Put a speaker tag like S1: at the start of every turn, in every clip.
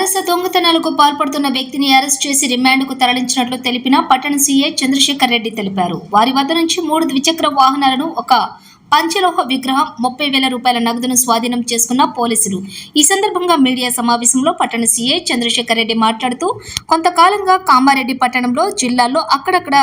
S1: వరుస దొంగతనాలకు పాల్పడుతున్న వ్యక్తిని అరెస్ట్ చేసి రిమాండ్కు తరలించినట్లు తెలిపిన పట్టణ సీఐ చంద్రశేఖర్ రెడ్డి తెలిపారు. వారి వద్ద నుంచి మూడు ద్విచక్ర వాహనాలను ఒక పంచలోహ విగ్రహం ముప్పై వేల రూపాయల నగదును స్వాధీనం చేసుకున్న పోలీసులు. ఈ సందర్భంగా మీడియా సమావేశంలో పట్టణ సీఐ చంద్రశేఖర్ రెడ్డి మాట్లాడుతూ కొంతకాలంగా కామారెడ్డి పట్టణంలో జిల్లాల్లో అక్కడక్కడ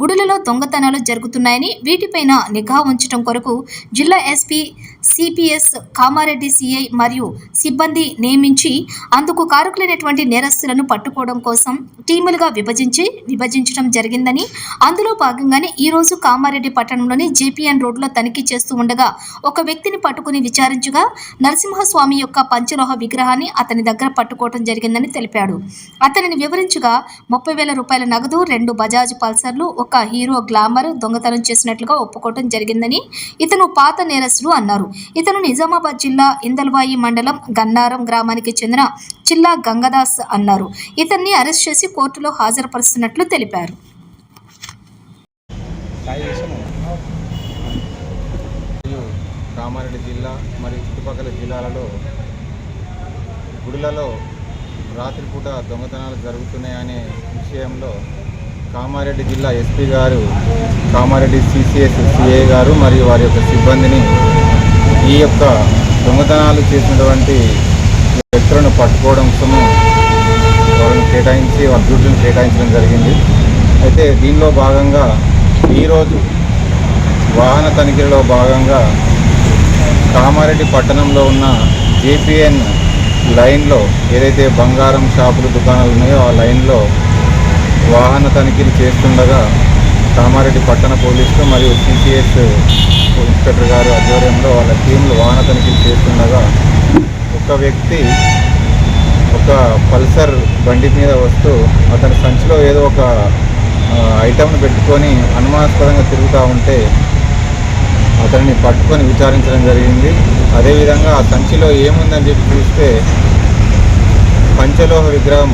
S1: గుడులలో దొంగతనాలు జరుగుతున్నాయని వీటిపైన నిఘా ఉంచడం కొరకు జిల్లా ఎస్పీ సిపిఎస్ కామారెడ్డి సిఐ మరియు సిబ్బంది నియమించి అందుకు కారకులైనటువంటి నేరస్తులను పట్టుకోవడం కోసం టీములుగా విభజించి విభజించడం జరిగిందని అందులో భాగంగానే ఈరోజు కామారెడ్డి పట్టణంలోని జేపీఎన్ రోడ్లో తనిఖీ చేస్తూ ఉండగా ఒక వ్యక్తిని పట్టుకుని విచారించగా నరసింహస్వామి యొక్క పంచలోహ విగ్రహాన్ని అతని దగ్గర పట్టుకోవడం జరిగిందని తెలిపాడు. అతనిని వివరించగా ముప్పై వేల రూపాయల నగదు రెండు బజాజ్ పల్సర్లు ఒక హీరో గ్లామర్ దొంగతనం చేసినట్లుగా ఒప్పుకోవడం జరిగిందని ఇతను పాత నేరస్తులు అన్నారు. ఇతను నిజామాబాద్ జిల్లా ఇందల్వాయి మండలం గన్నారం గ్రామానికి చెందిన చిల్లా గంగదాస్ అన్నారు. ఇతన్ని అరెస్ట్ చేసి కోర్టులో హాజరుపరుస్తున్నట్లు తెలిపారు.
S2: కామారెడ్డి జిల్లా మరియు చుట్టుపక్కల జిల్లాలలో గుడులలో రాత్రిపూట దొంగతనాలు జరుగుతున్నాయనే విషయంలో కామారెడ్డి జిల్లా ఎస్పీ గారు కామారెడ్డి సిసిఎస్ సిఏ గారు మరియు వారి యొక్క సిబ్బందిని ఈ యొక్క దొంగతనాలు చేసినటువంటి వ్యక్తులను పట్టుకోవడం కోసము వాళ్ళని కేటాయించి వాళ్ళ డ్యూటీలను కేటాయించడం జరిగింది. అయితే దీనిలో భాగంగా ఈరోజు వాహన తనిఖీలో భాగంగా కామారెడ్డి పట్టణంలో ఉన్న జేపీఎన్ లైన్లో ఏదైతే బంగారం షాపులు దుకాణాలు ఉన్నాయో ఆ లైన్లో వాహన తనిఖీలు చేస్తుండగా కామారెడ్డి పట్టణ పోలీసులు మరియు సిసిఎస్ ఇన్స్పెక్టర్ గారు ఆధ్వర్యంలో వాళ్ళ టీంలు వాహన తనిఖీలు చేస్తుండగా ఒక వ్యక్తి ఒక పల్సర్ బండి మీద వస్తూ అతని సంచిలో ఏదో ఒక ఐటమ్ను పెట్టుకొని అనుమానాస్పదంగా తిరుగుతూ ఉంటే అతన్ని పట్టుకొని విచారించడం జరిగింది. అదేవిధంగా ఆ సంచిలో ఏముందని చెప్పి చూస్తే పంచలోహ విగ్రహం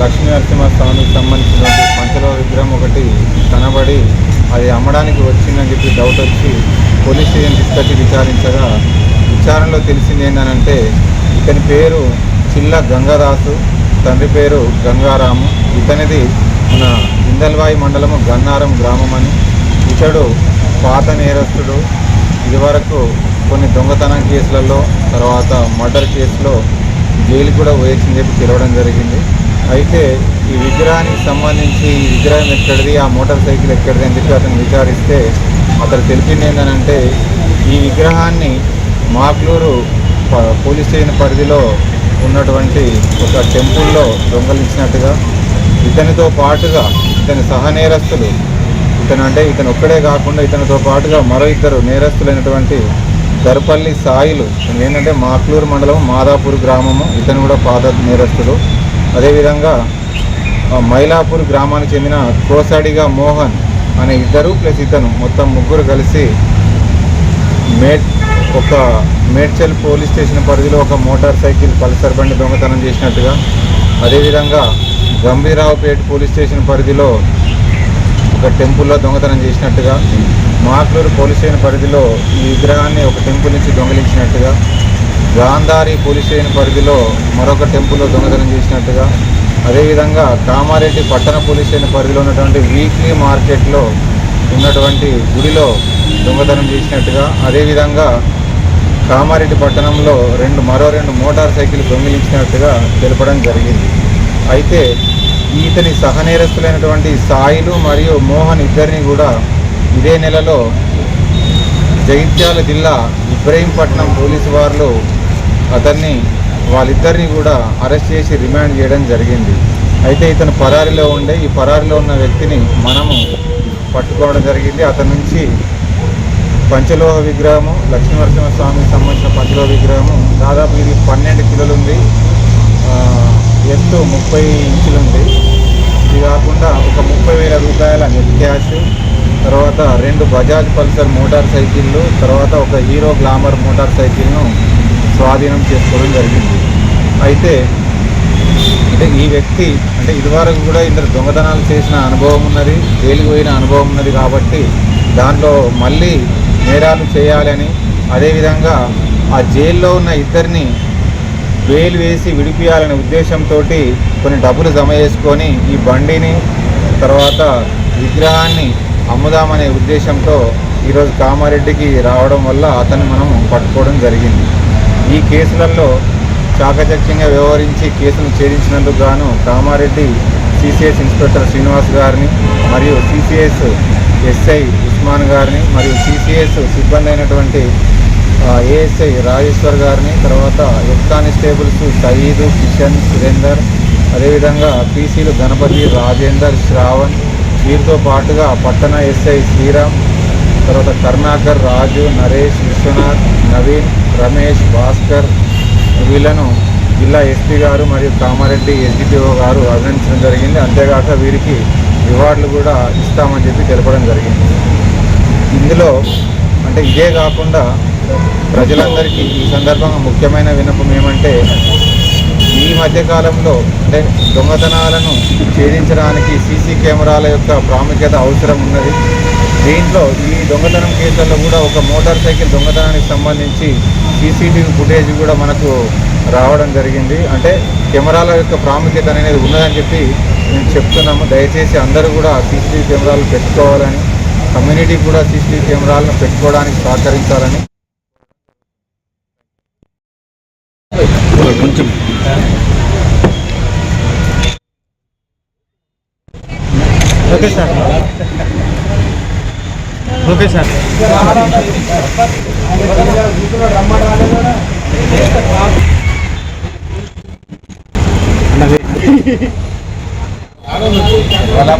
S2: లక్ష్మీ నరసింహస్వామికి సంబంధించినటువంటి పంచలో విగ్రహం ఒకటి కనబడి అది అమ్మడానికి వచ్చిందని చెప్పి డౌట్ వచ్చి పోలీస్ స్టేషన్ తీసుకొచ్చి విచారించగా విచారణలో తెలిసింది ఏంటంటే ఇతని పేరు చిల్ల గంగాదాసు తండ్రి పేరు గంగారాము ఇతనిది మన ఇందల్వాయి మండలము గన్నారం గ్రామం అని ఇతడు పాత నేరస్తుడు. ఇదివరకు కొన్ని దొంగతనం కేసులలో తర్వాత మర్డర్ కేసులో జైలు కూడా వేసింది చెప్పి తెలవడం జరిగింది. అయితే ఈ విగ్రహానికి సంబంధించి ఈ విగ్రహం ఎక్కడిది ఆ మోటార్ సైకిల్ ఎక్కడిది అని చెప్పి అతను విచారిస్తే అతను తెలిపింది ఏంటంటే ఈ విగ్రహాన్ని మాక్లూరు ప- పోలీస్ స్టేషన్ పరిధిలో ఉన్నటువంటి ఒక టెంపుల్లో దొంగలించినట్టుగా ఇతనితో పాటుగా ఇతని సహనేరస్తులు ఇతను అంటే ఇతను ఒక్కడే కాకుండా ఇతనితో పాటుగా మరో ఇద్దరు నేరస్తులైనటువంటి దర్పల్లి సాయిలు ఏంటంటే మాక్లూరు మండలం మాదాపూర్ గ్రామము ఇతను కూడా పాద నేరస్తుడు. అదేవిధంగా మైలాపూర్ గ్రామానికి చెందిన కోసాడిగా మోహన్ అనే ఇద్దరు ప్లస్ ఇతను మొత్తం ముగ్గురు కలిసి మేడ్ ఒక మేడ్చల్ పోలీస్ స్టేషన్ పరిధిలో ఒక మోటార్ సైకిల్ పల్సర్ బండి దొంగతనం చేసినట్టుగా అదేవిధంగా గంభీరావుపేట పోలీస్ స్టేషన్ పరిధిలో ఒక టెంపుల్లో దొంగతనం చేసినట్టుగా మాక్లూరు పోలీస్ స్టేషన్ పరిధిలో ఈ విగ్రహాన్ని ఒక టెంపుల్ నుంచి దొంగిలించినట్టుగా గాంధారి పోలీస్ స్టేషన్ పరిధిలో మరొక టెంపుల్లో దొంగతనం చేసినట్టుగా అదేవిధంగా కామారెడ్డి పట్టణ పోలీస్ స్టేషన్ పరిధిలో ఉన్నటువంటి వీక్లీ మార్కెట్లో ఉన్నటువంటి గుడిలో దొంగతనం చేసినట్టుగా అదేవిధంగా కామారెడ్డి పట్టణంలో రెండు మరో రెండు మోటార్ సైకిల్ దొంగిలించినట్టుగా తెలపడం జరిగింది. అయితే ఈతని సహనేరస్తులైనటువంటి సాయిలు మరియు మోహన్ ఇద్దరిని కూడా ఇదే నెలలో జగిత్యాల జిల్లా ఇబ్రహీంపట్నం పోలీసు వారు అతన్ని వాళ్ళిద్దరిని కూడా అరెస్ట్ చేసి రిమాండ్ చేయడం జరిగింది. అయితే ఇతను పరారిలో ఉండే ఈ పరారిలో ఉన్న వ్యక్తిని మనము పట్టుకోవడం జరిగింది. అతని నుంచి పంచలోహ విగ్రహము లక్ష్మీనరసింహ స్వామికి సంబంధించిన పంచలోహ విగ్రహము దాదాపు ఇది పన్నెండు కిలోలు ఉంది ఎత్తు ముప్పై ఇంచులు ఉంది ఇది కాకుండా ఒక ముప్పై వేల రూపాయల నెట్ క్యాష్ తర్వాత రెండు బజాజ్ పల్సర్ మోటార్ సైకిళ్ళు తర్వాత ఒక హీరో గ్లామర్ మోటార్ సైకిల్ను స్వాధీనం చేసుకోవడం జరిగింది. అయితే అంటే ఈ వ్యక్తి అంటే ఇదివరకు కూడా ఇద్దరు దొంగతనాలు చేసిన అనుభవం ఉన్నది జైలుకు పోయిన అనుభవం ఉన్నది కాబట్టి దాంట్లో మళ్ళీ నేరాలు చేయాలని అదేవిధంగా ఆ జైల్లో ఉన్న ఇద్దరిని వేలు వేసి విడిపియాలనే ఉద్దేశంతో కొన్ని డబ్బులు జమ చేసుకొని ఈ బండిని తర్వాత విగ్రహాన్ని అమ్ముదామనే ఉద్దేశంతో ఈరోజు కామారెడ్డికి రావడం వల్ల అతన్ని మనం పట్టుకోవడం జరిగింది. ఈ కేసులలో చాకచక్యంగా వ్యవహరించి కేసును ఛేదించినందుకు గాను కామారెడ్డి సిసిఎస్ ఇన్స్పెక్టర్ శ్రీనివాస్ గారిని మరియు సిసిఎస్ ఎస్ఐ ఉస్మాన్ గారిని మరియు సిసిఎస్ సిబ్బంది అయినటువంటి ఏఎస్ఐ రాజేశ్వర్ గారిని తర్వాత హెడ్ కానిస్టేబుల్స్ సయీదు కిషన్ సురేందర్ అదేవిధంగా పీసీలు గణపతి రాజేందర్ శ్రావణ్ వీరితో పాటుగా పట్టణ ఎస్ఐ శ్రీరామ్ తర్వాత కరుణాకర్ రాజు నరేష్ విశ్వనాథ్ నవీన్ రమేష్ భాస్కర్ వీళ్ళను జిల్లా ఎస్పీ గారు మరియు కామారెడ్డి ఎస్డిపిఓ గారు అభినందించడం జరిగింది. అంతేగాక వీరికి రివార్డులు కూడా ఇస్తామని చెప్పి తెలపడం జరిగింది. ఇందులో అంటే ఇదే కాకుండా ప్రజలందరికీ ఈ సందర్భంగా ముఖ్యమైన విన్నపం ఏమంటే ఈ మధ్యకాలంలో అంటే దొంగతనాలను ఛేదించడానికి సీసీ కెమెరాల యొక్క ప్రాముఖ్యత అవసరం ఉన్నది. దీంట్లో ఈ దొంగతనం కేసుల్లో కూడా ఒక మోటార్ సైకిల్ దొంగతనానికి సంబంధించి సీసీటీవీ ఫుటేజ్ కూడా మనకు రావడం జరిగింది. అంటే కెమెరాల యొక్క ప్రాముఖ్యత అనేది ఉన్నదని చెప్పి మేము చెప్తున్నాము. దయచేసి అందరూ కూడా సీసీటీవీ కెమెరాలు పెట్టుకోవాలని కమ్యూనిటీ కూడా సీసీటీవీ కెమెరాలను పెట్టుకోవడానికి సహకరించాలని.
S3: కొంచెం ఓకే సార్. Okay sir.
S2: వాళ్ళ